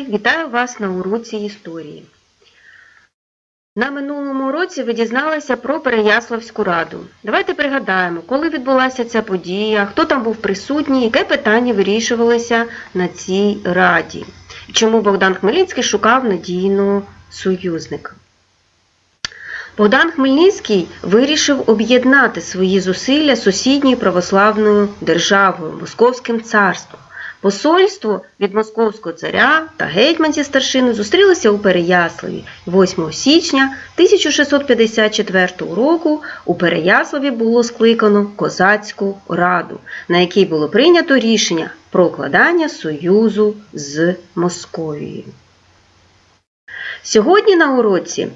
діти! Вітаю вас на уроці історії. На минулому уроці ви дізналися про Переяславську раду. Давайте пригадаємо, коли відбулася ця подія, хто там був присутній, яке питання вирішувалося на цій раді. І чому Богдан Хмельницький шукав надійного союзника. Богдан Хмельницький вирішив об'єднати свої зусилля з сусідньою православною державою Московським царством. Посольство від московського царя та гетьманці старшини зустрілися у Переяславі 8 січня 1654 року. У Переяславі було скликано козацьку раду, на якій було прийнято рішення про укладання союзу з Московією. Сьогодні на уроці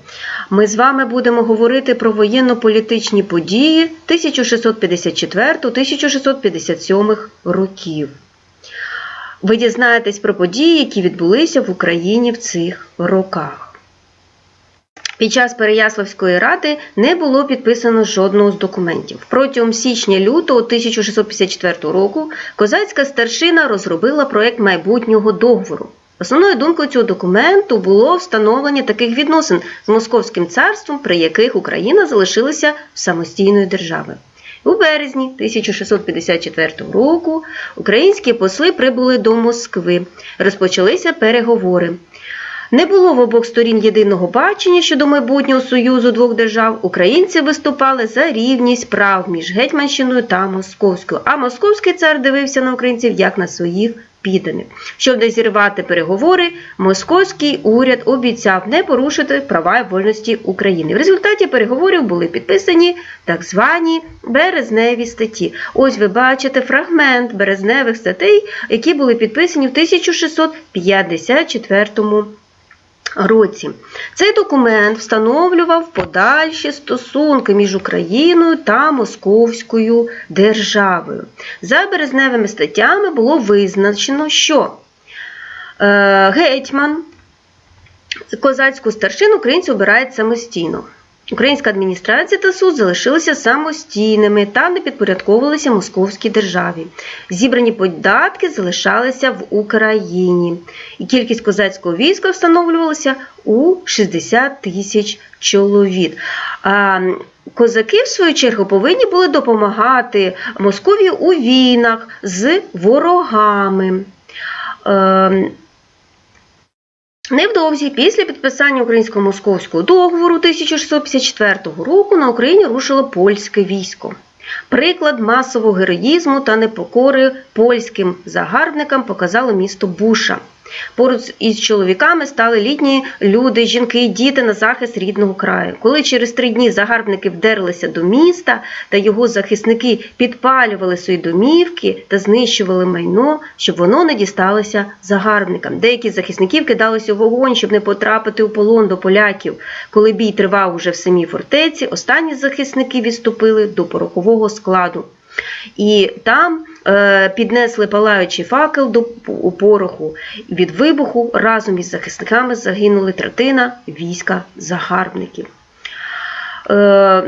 ми з вами будемо говорити про воєнно-політичні події 1654-1657 років. Ви дізнаєтесь про події, які відбулися в Україні в цих роках. Під час Переяславської ради не було підписано жодного з документів. Протягом січня-лютого 1654 року козацька старшина розробила проект майбутнього договору. Основною думкою цього документу було встановлення таких відносин з Московським царством, при яких Україна залишилася самостійною державою. У березні 1654 року українські посли прибули до Москви. Розпочалися переговори. Не було в обох сторін єдиного бачення щодо майбутнього союзу двох держав. Українці виступали за рівність прав між Гетьманщиною та Московською, а московський цар дивився на українців як на своїх підданих. Щоб не зірвати переговори, московський уряд обіцяв не порушити права і вольності України. В результаті переговорів були підписані так звані березневі статті. Ось ви бачите фрагмент березневих статей, які були підписані в 1654 році. Цей документ встановлював подальші стосунки між Україною та Московською державою. За березневими статтями було визначено, що е, гетьман козацьку старшину українці обирають самостійно. Українська адміністрація та суд залишилися самостійними та не підпорядковувалися московській державі. Зібрані податки залишалися в Україні, і кількість козацького війська встановлювалася у 60 тисяч чоловік. Козаки, в свою чергу, повинні були допомагати Московії у війнах з ворогами. Невдовзі після підписання українсько-московського договору 1654 року на Україні рушило польське військо. Приклад масового героїзму та непокори польським загарбникам показало місто Буша. Поруч із чоловіками стали літні люди, жінки і діти на захист рідного краю. Коли через три дні загарбники вдерлися до міста та його захисники підпалювали свої домівки та знищували майно, щоб воно не дісталося загарбникам. Деякі з захисників кидалися у вогонь, щоб не потрапити у полон до поляків. Коли бій тривав уже в самій фортеці, останні захисники відступили до порохового складу. І там е, піднесли палаючий факел до пороху. Від вибуху разом із захисниками загинули третина війська загарбників. Е,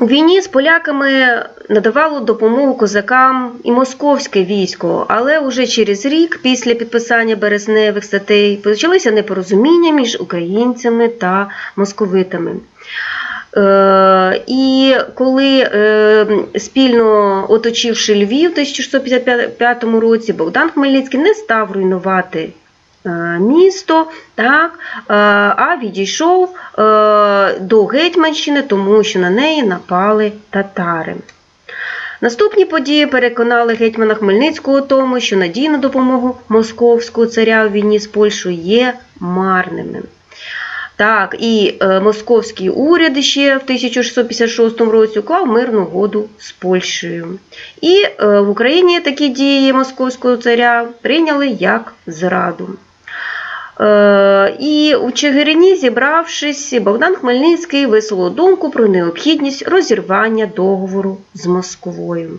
у війні з поляками надавало допомогу козакам і московське військо, але уже через рік, після підписання березневих статей, почалися непорозуміння між українцями та московитами. Е, І коли е, спільно оточивши Львів у 1655 році, Богдан Хмельницький не став руйнувати е, місто, так, а відійшов до Гетьманщини, тому що на неї напали татари. Наступні події переконали гетьмана Хмельницького тому, що надійна допомога московського царя у війні з Польщею є марними. Так, і е, московський уряд ще в 1656 році уклав мирну угоду з Польщею. І е, в Україні такі дії московського царя прийняли як зраду. Е, і у Чигирині, зібравшись, Богдан Хмельницький висловив думку про необхідність розірвання договору з Москвою.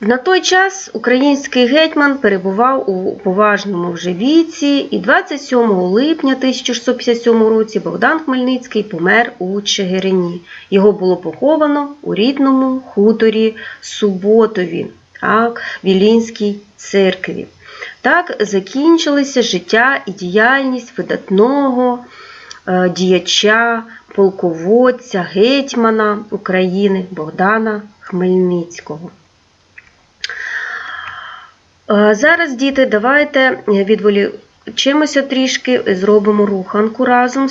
На той час український гетьман перебував у поважному вже віці, і 27 липня 1657 році Богдан Хмельницький помер у Чигирині. Його було поховано у рідному хуторі Суботові, так, в Ілінській церкві. Так закінчилося життя і діяльність видатного е, діяча, полководця, гетьмана України Богдана Хмельницького. Зараз, діти, давайте відволічимося трішки, зробимо руханку разом.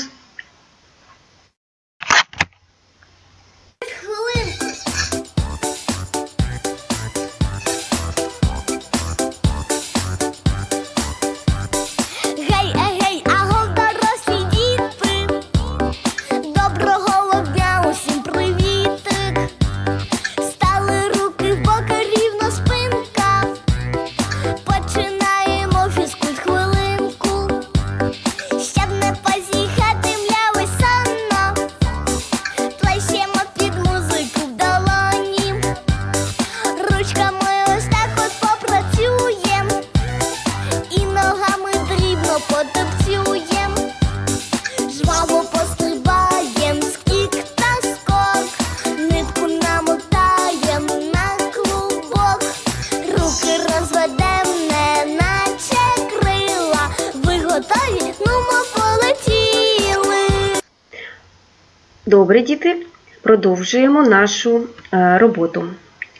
Добре, діти, продовжуємо нашу е, роботу.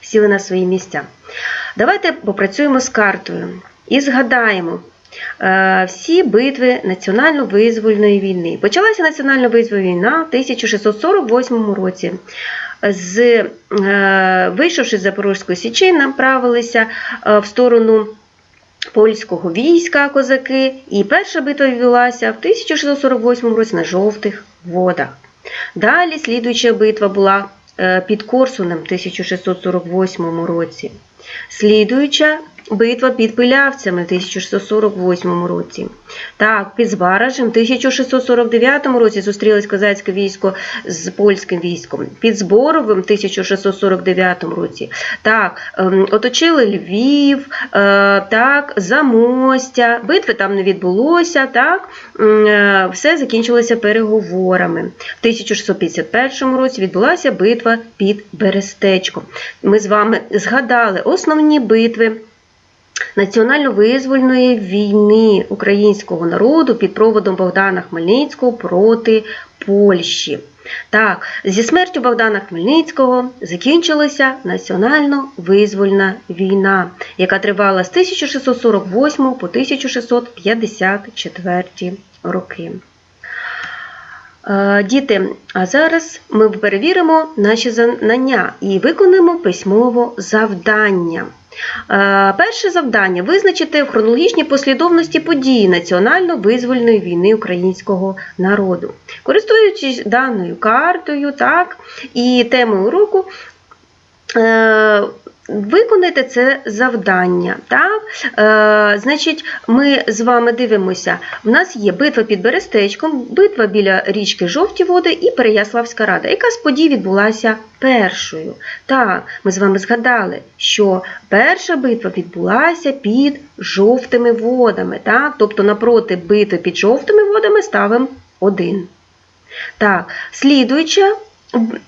Сіли на свої місця. Давайте попрацюємо з картою і згадаємо е, всі битви національно-визвольної війни. Почалася національно-визвольна війна в 1648 році. З, е, вийшовши з Запорозької січі, направилися в сторону польського війська козаки, і перша битва відбулася в 1648 році на жовтих водах. Далі слідуюча битва була е, під Корсунем в 1648 році. Слідуюча битва під Пилявцями в 1648 році. Так, під Збаражем в 1649 році зустрілось козацьке військо з польським військом. Під Зборовим в 1649 році. Так, ем, оточили Львів, е, так, Замостя. Битви там не відбулося. Так, е, все закінчилося переговорами. В 1651 році відбулася битва під Берестечком. Ми з вами згадали основні битви національно-визвольної війни українського народу під проводом Богдана Хмельницького проти Польщі. Так, зі смертю Богдана Хмельницького закінчилася національно-визвольна війна, яка тривала з 1648 по 1654 роки. Е, Діти, а зараз ми перевіримо наші знання і виконуємо письмово завдання. Е, Перше завдання визначити в хронологічній послідовності події національно-визвольної війни українського народу. Користуючись даною картою, так, і темою уроку, е, Виконайте це завдання. Так? Е, значить, ми з вами дивимося. В нас є битва під Берестечком, битва біля річки Жовті води і Переяславська рада. Яка з подій відбулася першою? Так, ми з вами згадали, що перша битва відбулася під жовтими водами. Так? Тобто напроти битви під жовтими водами ставимо один. Так, слідуюча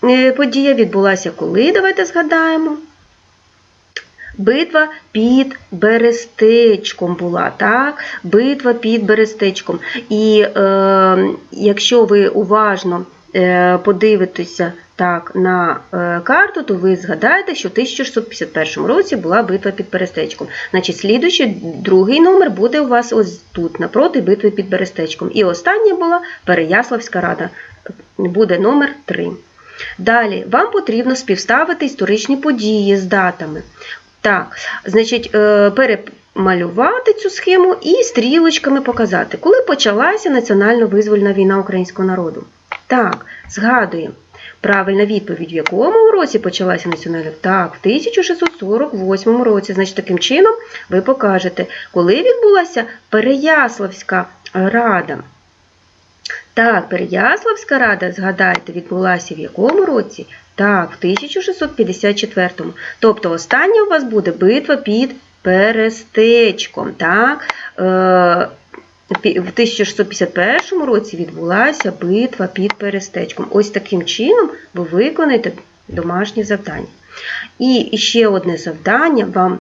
е, подія відбулася коли? Давайте згадаємо. Битва під Берестечком була, так? Битва під Берестечком. І е, якщо ви уважно е, подивитеся так, на е, карту, то ви згадаєте, що в 1651 році була битва під Берестечком. Значить, слідуючий другий номер буде у вас ось тут, напроти битви під Берестечком. І остання була Переяславська рада. Буде номер 3. Далі, вам потрібно співставити історичні події з датами. Так, значить, е, перемалювати цю схему і стрілочками показати, коли почалася національно-визвольна війна українського народу. Так, згадуємо. Правильна відповідь, в якому році почалася національна? Так, в 1648 році. Значить, таким чином ви покажете, коли відбулася Переяславська рада. Так, Переяславська рада, згадайте, відбулася в якому році? Так, в 1654-му. Тобто остання у вас буде битва під Перестечком. Так? Е, В 1651 році відбулася битва під Перестечком. Ось таким чином ви виконаєте домашнє завдання. І ще одне завдання вам